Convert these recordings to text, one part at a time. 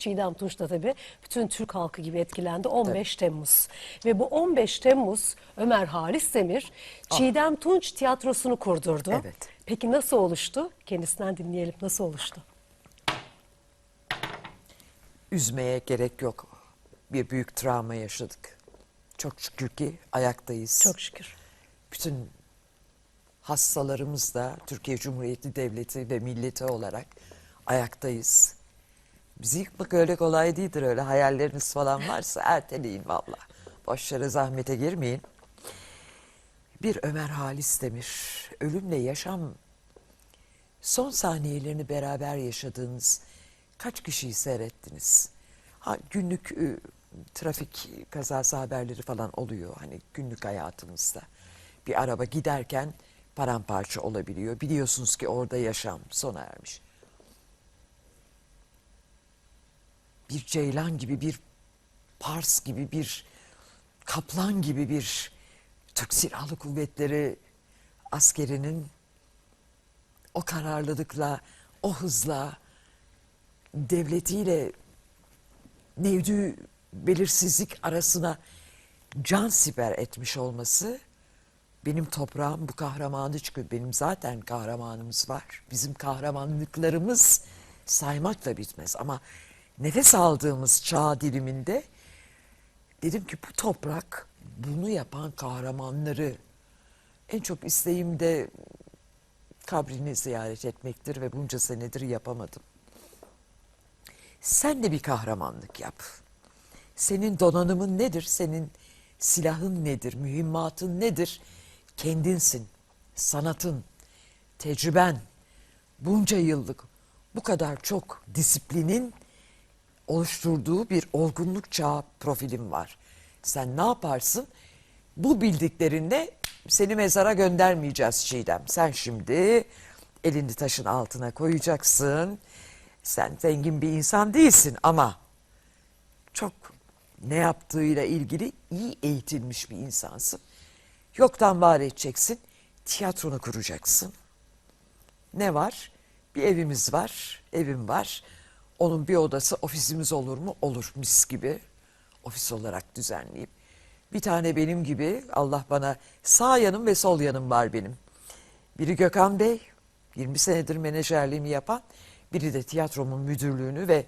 Çiğdem Tunç da tabii bütün Türk halkı gibi etkilendi 15 Temmuz. Ve bu 15 Temmuz Ömer Halis Demir Çiğdem Tunç tiyatrosunu kurdurdu. Evet. Peki nasıl oluştu? Kendisinden dinleyelim nasıl oluştu? Üzmeye gerek yok. Bir büyük travma yaşadık. Çok şükür ki ayaktayız. Çok şükür. Bütün hastalarımız da Türkiye Cumhuriyeti Devleti ve milleti olarak ayaktayız. Bizi yıkmak öyle kolay değildir öyle hayalleriniz falan varsa erteleyin valla. Boşlara zahmete girmeyin. Bir Ömer Halis Demir, ölümle yaşam son saniyelerini beraber yaşadığınız kaç kişiyi seyrettiniz? Ha, günlük e, trafik kazası haberleri falan oluyor hani günlük hayatımızda. Bir araba giderken paramparça olabiliyor. Biliyorsunuz ki orada yaşam sona ermiş. Bir ceylan gibi bir pars gibi bir kaplan gibi bir Türk Silahlı Kuvvetleri askerinin o kararlılıkla, o hızla devletiyle nevdü belirsizlik arasına can siper etmiş olması benim toprağım bu kahramanı çünkü benim zaten kahramanımız var. Bizim kahramanlıklarımız saymakla bitmez ama nefes aldığımız çağ diliminde dedim ki bu toprak bunu yapan kahramanları en çok isteğim de kabrini ziyaret etmektir ve bunca senedir yapamadım. Sen de bir kahramanlık yap. Senin donanımın nedir? Senin silahın nedir? Mühimmatın nedir? Kendinsin, sanatın, tecrüben, bunca yıllık bu kadar çok disiplinin oluşturduğu bir olgunluk çağı profilim var. Sen ne yaparsın? Bu bildiklerinle seni mezara göndermeyeceğiz Çiğdem. Sen şimdi elini taşın altına koyacaksın. Sen zengin bir insan değilsin ama çok ne yaptığıyla ilgili iyi eğitilmiş bir insansın. Yoktan var edeceksin. Tiyatronu kuracaksın. Ne var? Bir evimiz var, evim var. Onun bir odası ofisimiz olur mu? Olur mis gibi. Ofis olarak düzenleyip. Bir tane benim gibi Allah bana sağ yanım ve sol yanım var benim. Biri Gökhan Bey, 20 senedir menajerliğimi yapan. Biri de tiyatromun müdürlüğünü ve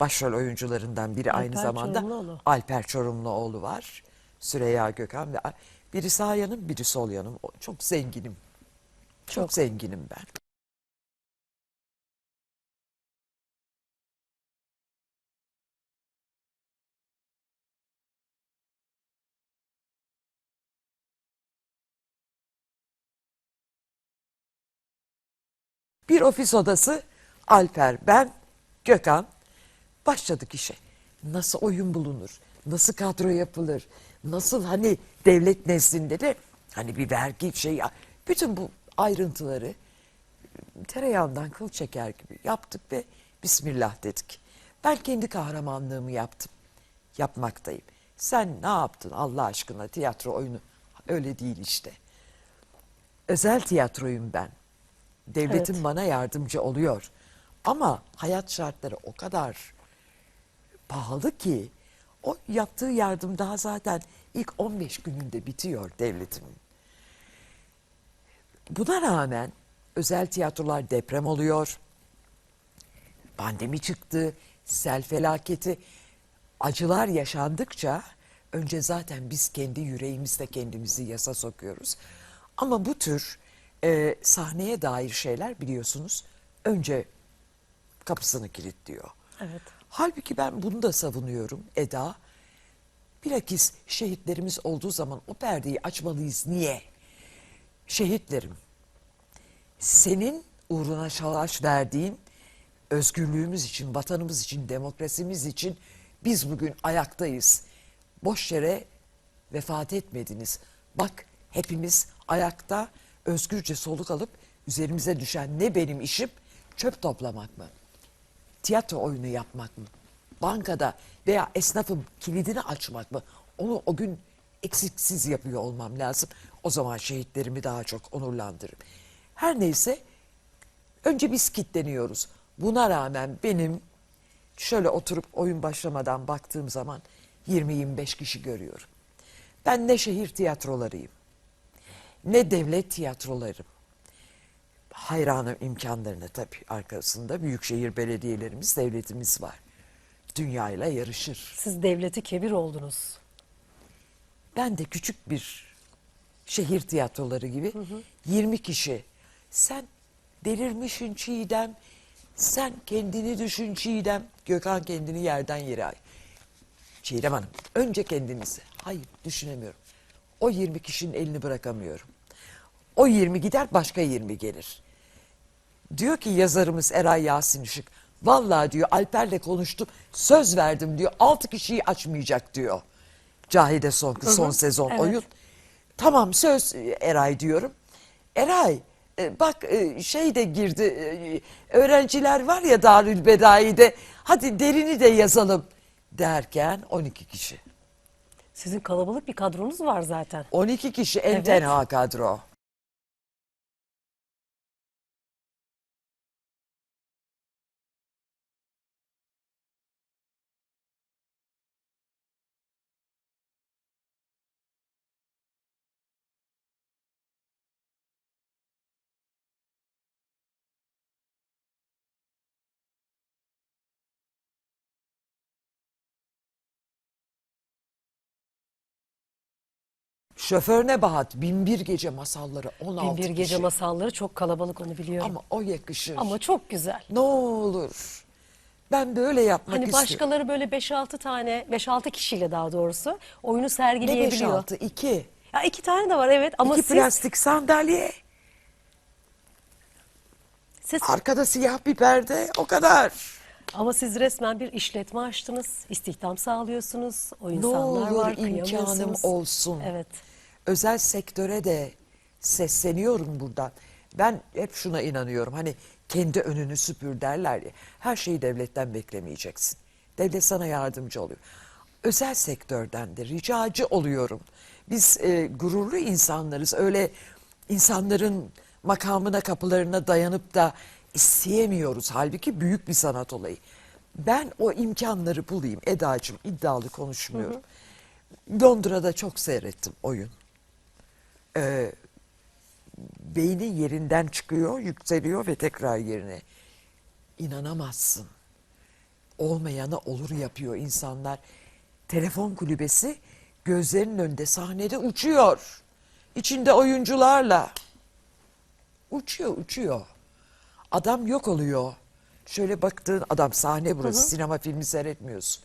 başrol oyuncularından biri aynı Alper zamanda Çorumluoğlu. Alper Çorumluoğlu var. Süreyya Gökhan ve biri sağ yanım, biri sol yanım. Çok zenginim. Çok, Çok. zenginim ben. Bir ofis odası Alper, ben, Gökhan başladık işe. Nasıl oyun bulunur? Nasıl kadro yapılır? Nasıl hani devlet nezdinde de hani bir vergi şey bütün bu ayrıntıları tereyağından kıl çeker gibi yaptık ve Bismillah dedik. Ben kendi kahramanlığımı yaptım. Yapmaktayım. Sen ne yaptın Allah aşkına tiyatro oyunu? Öyle değil işte. Özel tiyatroyum ben. Devletim Evet. bana yardımcı oluyor. Ama hayat şartları o kadar pahalı ki o yaptığı yardım daha zaten ilk 15 gününde bitiyor devletimin. Buna rağmen özel tiyatrolar deprem oluyor. Pandemi çıktı, sel felaketi, acılar yaşandıkça önce zaten biz kendi yüreğimizde kendimizi yasa sokuyoruz. Ama bu tür e, sahneye dair şeyler biliyorsunuz önce kapısını kilitliyor. Evet. Halbuki ben bunu da savunuyorum Eda. Bilakis şehitlerimiz olduğu zaman o perdeyi açmalıyız. Niye? Şehitlerim, senin uğruna savaş verdiğin özgürlüğümüz için, vatanımız için, demokrasimiz için biz bugün ayaktayız. Boş yere vefat etmediniz. Bak hepimiz ayakta özgürce soluk alıp üzerimize düşen ne benim işim çöp toplamak mı? Tiyatro oyunu yapmak mı? Bankada veya esnafın kilidini açmak mı? Onu o gün eksiksiz yapıyor olmam lazım. O zaman şehitlerimi daha çok onurlandırırım. Her neyse önce biz kitleniyoruz. Buna rağmen benim şöyle oturup oyun başlamadan baktığım zaman 20-25 kişi görüyorum. Ben ne şehir tiyatrolarıyım, ne devlet tiyatrolarım. Hayranım imkanlarına tabii arkasında büyükşehir belediyelerimiz, devletimiz var. Dünyayla yarışır. Siz devleti kebir oldunuz. Ben de küçük bir şehir tiyatroları gibi 20 kişi. Sen delirmişsin Çiğdem. Sen kendini düşün Çiğdem. Gökhan kendini yerden yere ay. Çiğdem Hanım önce kendinizi. Hayır düşünemiyorum. O 20 kişinin elini bırakamıyorum. O 20 gider başka 20 gelir. Diyor ki yazarımız Eray Yasin Işık. Vallahi diyor Alper'le konuştum. Söz verdim diyor. 6 kişiyi açmayacak diyor. Cahide son, son sezon evet. oyun. Tamam söz Eray diyorum. Eray e, bak e, şey de girdi e, öğrenciler var ya Darül Bedai'de hadi derini de yazalım derken 12 kişi. Sizin kalabalık bir kadronuz var zaten. 12 kişi en Evet. tenha kadro. Şoför Nebahat Binbir Gece Masalları 16 Bir gece kişi. masalları çok kalabalık onu biliyorum. Ama, Ama o yakışır. çok güzel. Ne olur. Ben böyle yapmak Hani istiyorum. başkaları böyle 5-6 tane, 5-6 kişiyle daha doğrusu oyunu Ne sergileyebiliyor. 5-6? 2. Ya iki tane de var evet ama İki siz, plastik sandalye. siz Arkada siyah bir perde. O kadar. ama siz resmen bir işletme açtınız. istihdam sağlıyorsunuz. O Ne insanlar olur var, imkanım kıyamıyorsunuz. olsun. Evet. Özel sektöre de sesleniyorum buradan. Ben hep şuna inanıyorum. Hani kendi önünü süpür derler ya. Her şeyi devletten beklemeyeceksin. Devlet sana yardımcı oluyor. Özel sektörden de ricacı oluyorum. Biz e, gururlu insanlarız. Öyle insanların makamına kapılarına dayanıp da isteyemiyoruz. Halbuki büyük bir sanat olayı. Ben o imkanları bulayım. Edacığım iddialı konuşmuyorum. Londra'da çok seyrettim oyun. Ee, beynin yerinden çıkıyor, yükseliyor ve tekrar yerine. İnanamazsın. Olmayanı olur yapıyor insanlar. Telefon kulübesi gözlerinin önünde sahnede uçuyor. İçinde oyuncularla. Uçuyor, uçuyor. Adam yok oluyor. Şöyle baktığın adam sahne burası. Sinema filmi seyretmiyorsun.